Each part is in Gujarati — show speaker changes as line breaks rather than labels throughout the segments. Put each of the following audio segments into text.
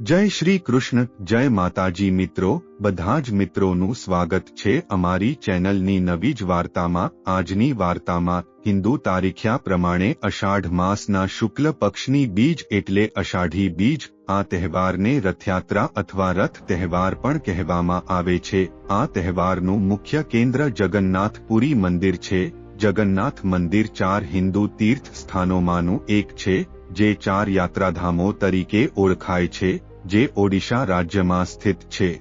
જય શ્રી કૃષ્ણ, જય માતાજી મિત્રો, બધા જ મિત્રોનું સ્વાગત છે અમારી ચેનલની નવી જ વાર્તામાં, આજની વાર્તામાં, હિન્દુ તારીખ્યા પ્રમાણે અષાઢ માસના શુક્લ પક્ષની બીજ એટલે અષાઢી બીજ, આ તહેવારને રથયાત્રા અથવા રથ તહેવાર પણ કહેવામાં આવે છે. આ તહેવારનું મુખ્ય કેન્દ્ર જગન્નાથપુરી મંદિર છે. જગન્નાથ મંદિર ચાર હિન્દુ તીર્થ સ્થાનોમાંનું એક છે, જે ચાર યાત્રાધામો તરીકે ઓળખાય છે. જે ઓડિશા રાજ્યમાં સ્થિત છે.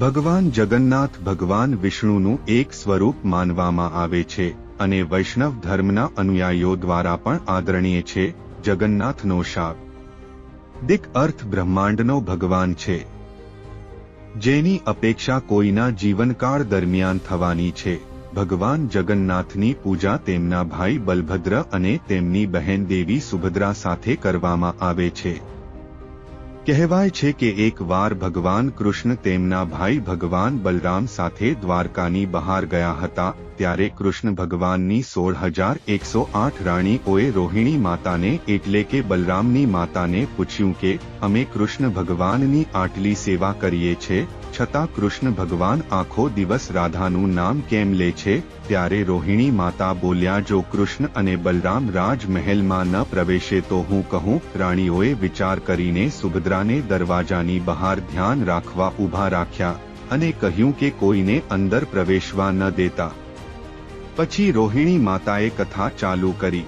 ભગવાન જગન્નાથ ભગવાન વિષ્ણુનું એક સ્વરૂપ માનવામાં આવે છે અને વૈષ્ણવ ધર્મના અનુયાયીઓ દ્વારા પણ આદરણીય છે, જગન્નાથનો શાપ. દિક અર્થ બ્રહ્માંડનો ભગવાન છે. જેની અપેક્ષા કોઈના જીવનકાળ દરમિયાન થવાની છે. ભગવાન જગન્નાથની પૂજા તેમના ભાઈ બલભદ્ર અને તેમની બહેન દેવી સુભદ્રા સાથે કરવામાં આવે છે. કહેવાય છે કે એક વાર ભગવાન કૃષ્ણ તેમના ભાઈ ભગવાન બલરામ સાથે દ્વારકાની બહાર ગયા હતા. ત્યારે કૃષ્ણ ભગવાનની સોળ હજાર એકસો આઠ રાણીઓએ રોહિણી માતાને એટલે કે બલરામની માતાને પૂછ્યું કે, અમે કૃષ્ણ ભગવાનની આટલી સેવા કરીએ છીએ છતાં કૃષ્ણ ભગવાન આખો દિવસ રાધાનું નામ કેમ લે છે? ત્યારે રોહિણી માતા બોલ્યા, જો કૃષ્ણ અને બલરામ રાજમહેલમાં ન પ્રવેશે તો હું કહું, રાણીઓએ વિચાર કરીને સુભદ્રાને દરવાજાની બહાર ધ્યાન રાખવા ઊભા રાખ્યા અને કહ્યું કે કોઈને અંદર પ્રવેશવા ન દેતા. પછી રોહિણી માતાએ કથા ચાલુ કરી.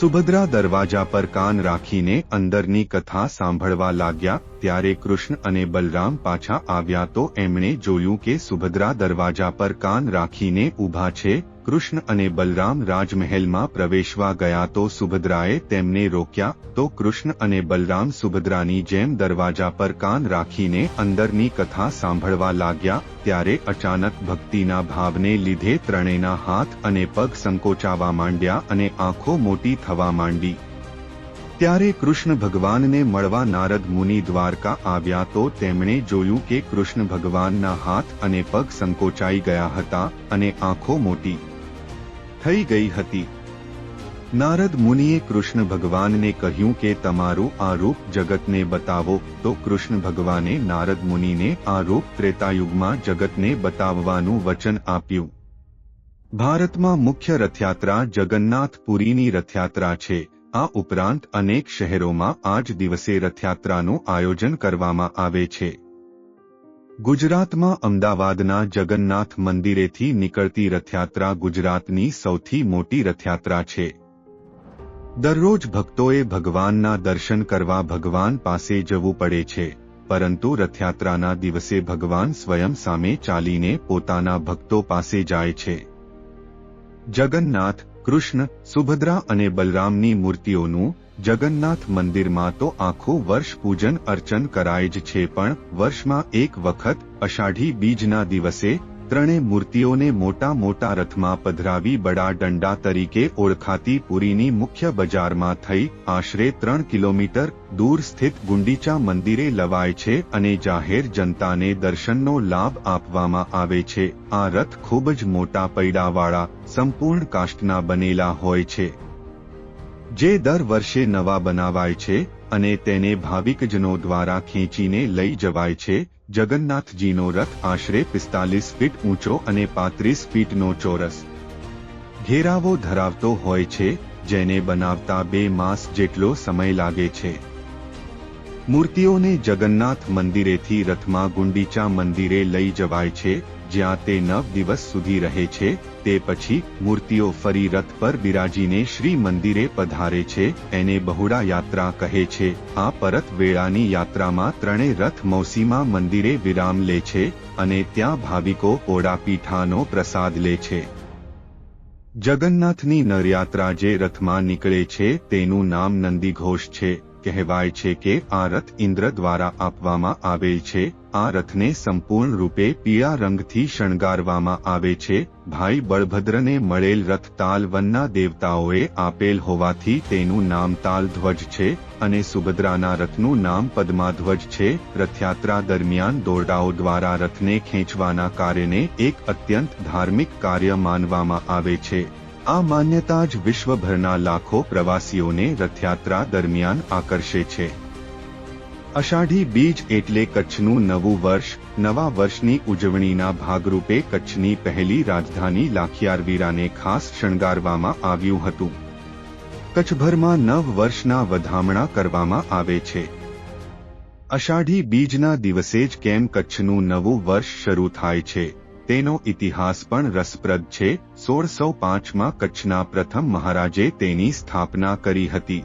સુભદ્રા દરવાજા પર કાન રાખીને અંદરની કથા સાંભળવા લાગ્યા, ત્યારે કૃષ્ણ અને બલરામ પાછા આવ્યા તો એમણે જોયું કે સુભદ્રા દરવાજા પર કાન રાખીને ઊભા છે કૃષ્ણ અને બલરામ રાજમહેલમાં પ્રવેશવા ગયા તો સુભદ્રાએ તેમને રોક્યા, તો કૃષ્ણ અને બલરામ સુભદ્રાની જેમ દરવાજા પર કાન રાખીને અંદરની કથા સાંભળવા લાગ્યા, ત્યારે અચાનક ભક્તિના ભાવને લીધે ત્રણેયના હાથ અને પગ સંકોચાવા માંડ્યા અને આંખો મોટી થવા માંડી. ત્યારે કૃષ્ણ ભગવાનને મળવા નારદ મુનિ દ્વારકા આવ્યા તો તેમણે જોયું કે કૃષ્ણ ભગવાનના હાથ અને પગ સંકોચાઈ ગયા હતા અને આંખો મોટી થઈ ગઈ હતી. નારદ મુનિએ કૃષ્ણ ભગવાનને કહ્યું કે તમારું આ રૂપ જગતને બતાવો. તો કૃષ્ણ ભગવાને નારદ મુનિને આ રૂપ ત્રેતાયુગમાં જગતને બતાવવાનું વચન આપ્યું. ભારતમાં મુખ્ય રથયાત્રા જગન્નાથપુરીની રથયાત્રા છે. આ ઉપરાંત અનેક શહેરોમાં આજ દિવસે રથયાત્રાનું આયોજન કરવામાં આવે છે. ગુજરાતમાં અમદાવાદના જગન્નાથ મંદિરેથી નીકળતી રથયાત્રા ગુજરાતની સૌથી મોટી રથયાત્રા છે. દરરોજ ભક્તોએ ભગવાનના દર્શન કરવા ભગવાન પાસે જવું પડે છે, પરંતુ રથયાત્રાના દિવસે ભગવાન સ્વયં સામે ચાલીને પોતાના ભક્તો પાસે જાય છે. જગન્નાથ, કૃષ્ણ, સુભદ્રા અને બલરામની મૂર્તિઓનું જગન્નાથ મંદિરમાં તો આખું વર્ષ પૂજન અર્ચન કરાય જ છે પણ વર્ષમાં એક વખત અષાઢી બીજના દિવસે ત્રણે મૂર્તિઓને મોટા મોટા રથમાં પધરાવી બડા દંડા તરીકે ઓળખાતી પુરીની મુખ્ય બજારમાં થઈ આશરે ત્રણ કિલોમીટર દૂર સ્થિત ગુંડીચા મંદિરે લવાય છે અને જાહેર જનતાને દર્શનનો લાભ આપવામાં આવે છે. આ રથ ખૂબ જ મોટા પૈડાવાળા, સંપૂર્ણ કાષ્ટના બનેલા હોય છે. જે દર વર્ષે નવા બનાવાય છે અને તેને ભાવિકજનો દ્વારા ખેંચીને લઈ જવાય છે, જગન્નાથજીનો રથ આશરે પિસ્તાલીસ ફીટ ઊંચો અને પાંત્રીસ ફીટનો ચોરસ. ઘેરાવો ધરાવતો હોય છે, જેને બનાવતા બે માસ જેટલો સમય લાગે છે. મૂર્તિઓને જગન્નાથ મંદિરેથી રથમાં ગુંડીચા મંદિરે લઈ જવાય છે જ્યાં તે નવ દિવસ સુધી રહે છે, તે પછી મૂર્તિઓ ફરી રથ પર બિરાજીને શ્રી મંદિરે પધારે છે, એને બહુડા યાત્રા કહે છે. આ પરત વેળાની યાત્રામાં ત્રણેય રથ મૌસીમા મંદિરે વિરામ લે છે અને ત્યાં ભાવિકો ઓડાપીઠાનો પ્રસાદ લે છે. જગન્નાથની નરયાત્રા જે રથમાં નીકળે છે, તેનું નામ નંદીઘોષ છે. કહેવાય છે કે આ રથ ઇન્દ્ર દ્વારા આપવામાં આવેલ છે. આ રથને સંપૂર્ણ રૂપે પીળા રંગથી શણગારવામાં આવે છે. ભાઈ બળભદ્રને મળેલ રથ તાલ વનના દેવતાઓએ આપેલ હોવાથી તેનું નામ તાલ ધ્વજ છે અને સુભદ્રાના રથનું નામ પદ્માધ્વજ છે. રથયાત્રા દરમિયાન દોરડાઓ દ્વારા રથને ખેંચવાના કાર્યને એક અત્યંત ધાર્મિક કાર્ય માનવામાં આવે છે. આ માન્યતા જ વિશ્વભરના લાખો પ્રવાસીઓને રથયાત્રા દરમિયાન આકર્ષે છે. અષાઢી બીજ એટલે કચ્છનું નવું વર્ષ, નવા વર્ષની ઉજવણીના ભાગરૂપે કચ્છની પહેલી રાજધાની લાખિયારવીરાને ખાસ શણગારવામાં આવ્યું હતું. કચ્છભરમાં નવ વર્ષના વધામણા કરવામાં આવે છે. અષાઢી બીજના દિવસે જ કેમ કચ્છનું નવું વર્ષ શરૂ થાય છે? તેનો ઇતિહાસ પણ રસપ્રદ છે. સોળસો પાંચમાં કચ્છના પ્રથમ મહારાજે તેની સ્થાપના કરી હતી.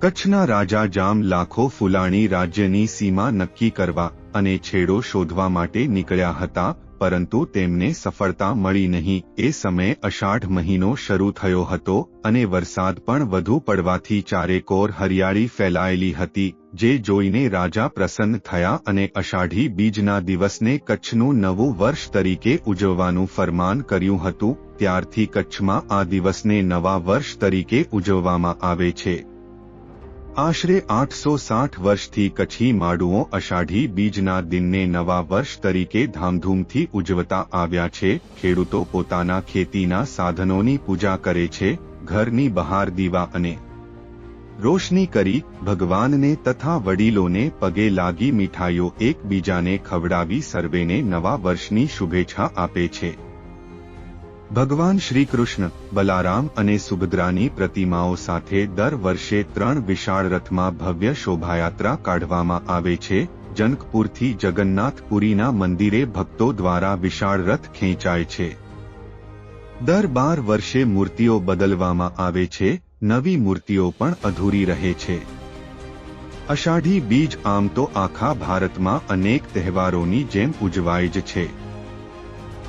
કચ્છના રાજા જામ લાખો ફુલાણી રાજ્યની સીમા નક્કી કરવા અને છેડો શોધવા માટે નીકળ્યા હતા, પરંતુ તેમને સફળતા મળી નહીં. એ સમયે અષાઢ મહિનો શરૂ થયો હતો અને વરસાદ પણ વધુ પડવાથી ચારેકોર હરિયાળી ફેલાયેલી હતી. જે જોઈને રાજા પ્રસન્ન થયા અને અષાઢી બીજના દિવસને કચ્છનું નવું વર્ષ તરીકે ઉજવવાનું ફરમાન કર્યું હતું, ત્યારથી કચ્છમાં આ દિવસને નવા વર્ષ તરીકે ઉજવવામાં આવે છે. આશરે આઠસો સાઠ વર્ષથી કચ્છી માડુઓ અષાઢી બીજના દિનને નવા વર્ષ તરીકે ધામધૂમથી ઉજવતા આવ્યા છે. ખેડૂતો પોતાના ખેતીના સાધનોની પૂજા કરે છે, ઘરની બહાર દીવા અને રોશની કરી ભગવાનને તથા વડીલોને પગે લાગી મીઠાઈઓ એકબીજાને ખવડાવી સર્વેને નવા વર્ષની શુભેચ્છા આપે છે. ભગવાન શ્રી કૃષ્ણ બલારામ અને સુભદ્રાની પ્રતિમાઓ સાથે દર વર્ષે ત્રણ વિશાળ રથમાં ભવ્ય શોભાયાત્રા કાઢવામાં આવે છે. જનકપુરથી જગન્નાથપુરીના મંદિરે ભક્તો દ્વારા વિશાળ રથ ખેંચાય છે. દર બાર વર્ષે મૂર્તિઓ બદલવામાં આવે છે. નવી મૂર્તિઓ પણ અધૂરી રહે છે. અષાઢી બીજ આમ તો આખા ભારતમાં અનેક તહેવારોની જેમ ઉજવાય જ છે.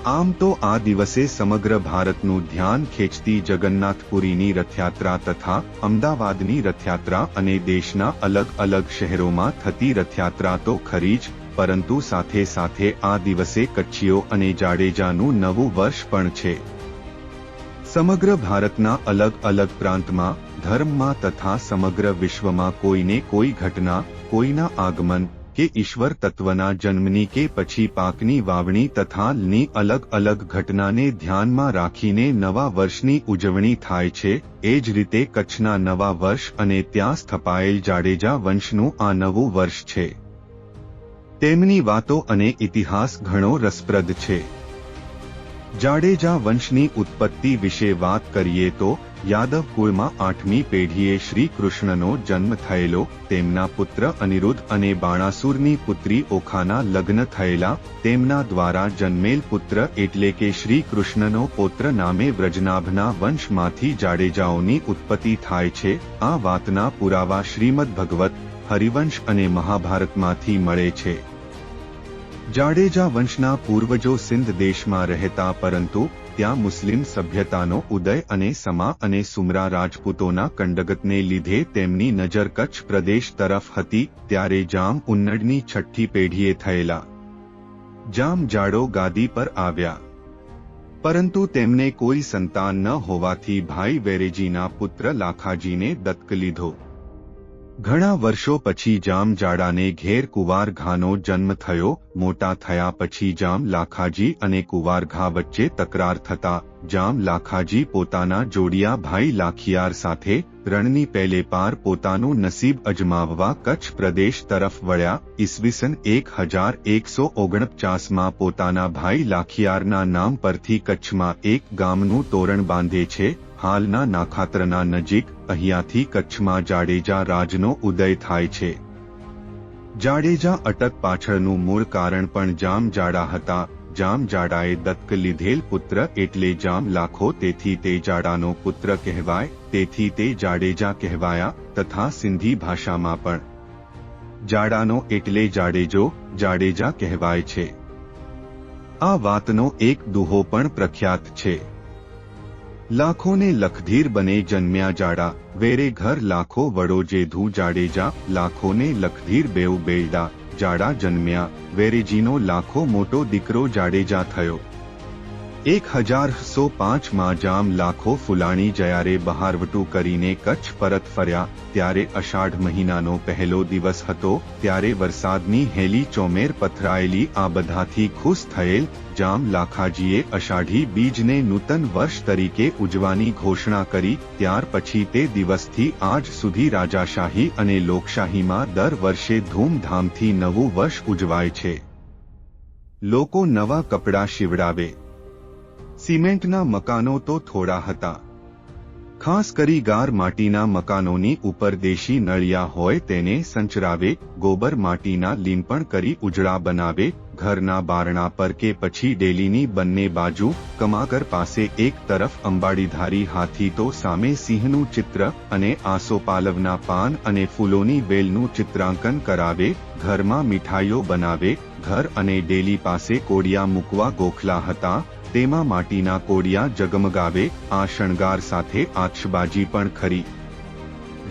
આમ તો આ દિવસે સમગ્ર ભારતનું ધ્યાન ખેંચતી જગન્નાથપુરીની રથયાત્રા તથા અમદાવાદની રથયાત્રા અને દેશના અલગ અલગ શહેરોમાં થતી રથયાત્રા તો ખરી જ, પરંતુ સાથે સાથે આ દિવસે કચ્છીઓ અને જાડેજાનું નવું વર્ષ પણ છે. સમગ્ર ભારતના અલગ અલગ પ્રાંતમાં, ધર્મમાં તથા સમગ્ર વિશ્વમાં કોઈને કોઈ ઘટના, કોઈના આગમન કે ઈશ્વર તત્વના જન્મની કે પછી પાકની વાવણી તથા ની અલગ અલગ ઘટનાને ધ્યાનમાં રાખીને નવા વર્ષની ઉજવણી થાય છે, એ જ રીતે કચ્છના નવા વર્ષ અને ત્યાં સ્થપાયેલ જાડેજા વંશનું આ નવું વર્ષ છે. તેમની વાતો અને ઇતિહાસ ઘણો રસપ્રદ છે. જાડેજા વંશની ઉત્પત્તિ વિશે વાત કરીએ તો યાદવ કુળમાં આઠમી પેઢીએ શ્રી કૃષ્ણનો જન્મ થયેલો, તેમના પુત્ર અનિરુદ્ધ અને બાણાસુરની પુત્રી ઓખાના લગ્ન થયેલા, તેમના દ્વારા જન્મેલ પુત્ર એટલે કે શ્રી કૃષ્ણનો પૌત્ર નામે વ્રજનાભના વંશમાંથી જાડેજાઓની ઉત્પત્તિ થાય છે. આ વાતના પુરાવા શ્રીમદ ભગવત હરિવંશ અને મહાભારતમાંથી મળે છે. જાડેજા વંશના પૂર્વજો સિંધ દેશમાં રહેતા પરંતુ ત્યાં મુસ્લિમ સભ્યતાનો ઉદય અને સમા અને સુમરા રાજપૂતોના કંડગતને લીધે તેમની નજર કચ્છ પ્રદેશ તરફ હતી ત્યારે જામ ઉન્નડની છઠ્ઠી પેઢીએ થયેલા. જામ જાડો ગાદી પર આવ્યા. પરંતુ તેમને કોઈ સંતાન ન હોવાથી ભાઈ વેરેજીના પુત્ર લાખાજીને દત્તક લીધો. ઘણા વર્ષો પછી જામ જાડાને ઘેર કુવારઘાનો જન્મ થયો, મોટા થયા પછી જામ લાખાજી અને કુવારઘા વચ્ચે તકરાર થતા, જામ લાખાજી પોતાના જોડિયા ભાઈ લાખિયાર સાથે રણની પહેલે પાર પોતાનું નસીબ અજમાવવા કચ્છ પ્રદેશ તરફ વળ્યા, ઈસવીસન એક હજાર એકસો ઓગણપચાસમાં પોતાના ભાઈ લાખિયારના નામ પરથી કચ્છમાં એક ગામનું તોરણ બાંધે છે હાલના નાખાત્રના નજીક અહીંયાથી કચ્છમાં જાડેજા રાજનો ઉદય થાય છે. જાડેજા અટક પાછળનું મૂળ કારણ પણ જામ જાડા હતા. જામ જાડાએ દત્તક લીધેલ પુત્ર એટલે જામ લાખો, તેથી તે જાડાનો પુત્ર કહેવાય, તેથી તે જાડેજા કહેવાયા, તથા સિંધી ભાષામાં પણ. જાડાનો એટલે જાડેજો, જાડેજા કહેવાય છે. આ વાતનો એક દુહો પણ પ્રખ્યાત છે. લાખોને લખધીર બને જન્મ્યા જાડા. વેરે ઘર લાખો વડો જેધુ જાડેજા લાખોને લખધીર બેઉ બેડા જાડા જન્મ્યા. વેરેજીનો લાખો મોટો દીકરો જાડેજા થયો. એક હજાર સો પાંચમાં જામ લાખો ફુલાણી જયારે બહારવટું કરીને કચ્છ પરત ફર્યા, ત્યારે અષાઢ મહિનાનો પહેલો દિવસ હતો, ત્યારે વરસાદની હેલી ચોમેર પથરાયેલી આ બધાથી ખુશ થયેલ જામ લાખાજીએ અષાઢી બીજને નૂતન વર્ષ તરીકે ઉજવાની ઘોષણા કરી, ત્યાર પછી તે દિવસથી આજ સુધી રાજાશાહી અને લોકશાહીમાં દર વર્ષે ધૂમધામથી નવું વર્ષ ઉજવાય છે. લોકો નવા કપડાં શીવડાવે સિમેન્ટના મકાનો તો થોડા હતા. ખાસ કરી ગાર માટીના મકાનોની ઉપર દેશી નળિયા હોય તેને સંચરાવે, ગોબર માટીના લીંપણ કરી ઉજળા બનાવે, ઘરના બારણા પર કે પછી ડેલીની બંને બાજુ કમાગર પાસે એક તરફ અંબાડીધારી હાથી તો સામે સિંહનું ચિત્ર અને આસોપાલવના પાન અને ફૂલોની વેલનું ચિત્રાંકન કરાવે, ઘરમાં મીઠાઈઓ બનાવે, ઘર અને ડેલી પાસે કોડિયા મૂકવા ગોખલા હતા તેમાં માટીના કોડિયા જગમગાવે, આ શણગાર સાથે આક્ષબાજી પણ ખરી.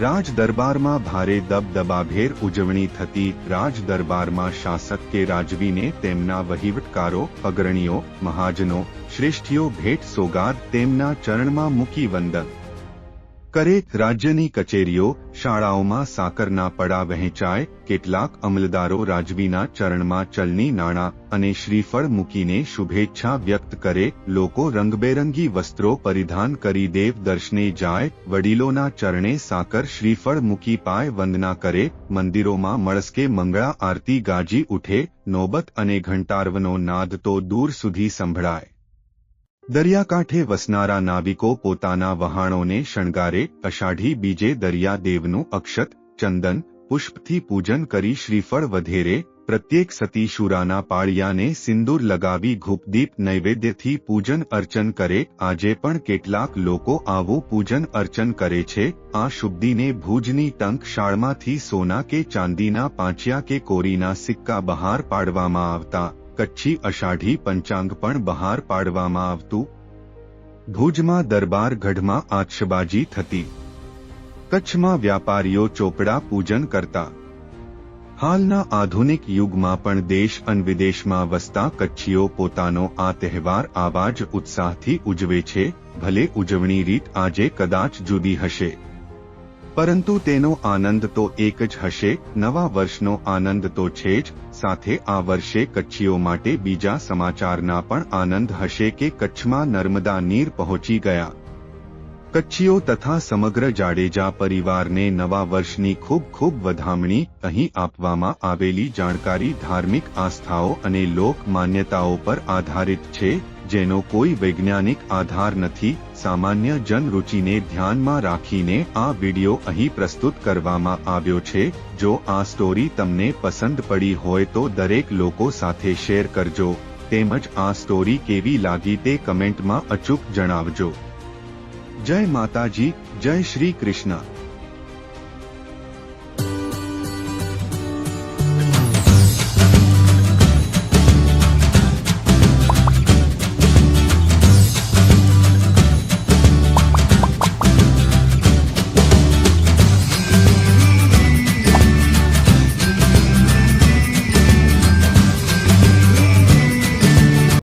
રાજ દરબારમાં ભારે દબદબાભેર ઉજવણી થતી રાજ દરબારમાં શાસક કે રાજવીને તેમના વહીવટકારો, અગ્રણીઓ, મહાજનો, શ્રેષ્ઠીઓ ભેટ સોગાદ તેમના ચરણમાં મૂકી વંદન. કરે રાજ્યની કચેરીઓ, શાળાઓમાં સાકરના પડા વહેંચાય, કેટલાક અમલદારો રાજવીના ચરણમાં ચલની નાણાં અને શ્રીફળ મૂકીને શુભેચ્છા વ્યક્ત કરે, લોકો રંગબેરંગી વસ્ત્રો પરિધાન કરી દેવ દર્શને જાય, વડીલોના ચરણે સાકર શ્રીફળ મૂકી પાય વંદના કરે, મંદિરોમાં મળસ્કે મંગળા આરતી ગાજી ઉઠે, નોબત અને ઘંટારવનો નાદ તો દૂર સુધી સંભળાય. દરિયાકાંઠે વસનારા નાવિકો પોતાના વહાણોને શણગારે, અષાઢી બીજે દરિયાદેવનું અક્ષત, ચંદન, પુષ્પથી પૂજન કરી શ્રીફળ વધેરે, પ્રત્યેક સતીશુરાના પાળિયાને સિંદૂર લગાવી ઘૂપદીપ નૈવેદ્યથી પૂજન અર્ચન કરે, આજે પણ કેટલાક લોકો આવું પૂજન અર્ચન કરે છે, આ શુદ્ધિને ભુજની ટંક શાળમાંથી સોના કે ચાંદીના પાંચિયા કે કોરીના સિક્કા બહાર પાડવામાં આવતા. કચ્છી અષાઢી પંચાંગ પણ બહાર પાડવામાં આવતું. ભુજમાં દરબાર ગઢમાં આતશબાજી થતી. કચ્છમાં વ્યાપારીઓ ચોપડા પૂજન કરતા. હાલના આધુનિક યુગમાં પણ દેશ અને વિદેશમાં વસતા કચ્છીઓ પોતાનો આ તહેવાર આવા જ ઉત્સાહથી ઉજવે છે, ભલે ઉજવણી રીત આજે કદાચ જુદી હશે. પરંતુ તેનો આનંદ તો એક જ હશે, નવા વર્ષનો આનંદ તો છે જ સાથે આ વર્ષે કચ્છીઓ માટે બીજા સમાચારના પણ આનંદ હશે કે કચ્છમાં નર્મદા નીર પહોંચી ગયા. કચ્છીઓ તથા સમગ્ર જાડેજા પરિવારને નવા વર્ષની ખૂબ ખૂબ વધામણી અહીં આપવામાં આવેલી જાણકારી ધાર્મિક આસ્થાઓ અને લોક માન્યતાઓ પર આધારિત છે. જેનો કોઈ વૈજ્ઞાનિક આધાર નથી, સામાન્ય જનરુચિને ધ્યાનમાં રાખીને આ વિડિયો અહીં પ્રસ્તુત કરવામાં આવ્યો છે. જો આ સ્ટોરી તમને પસંદ પડી હોય તો દરેક લોકો સાથે શેર કરજો. તેમજ આ સ્ટોરી કેવી લાગી તે કમેન્ટમાં અચૂક જણાવજો. જય માતાજી, જય શ્રી કૃષ્ણ.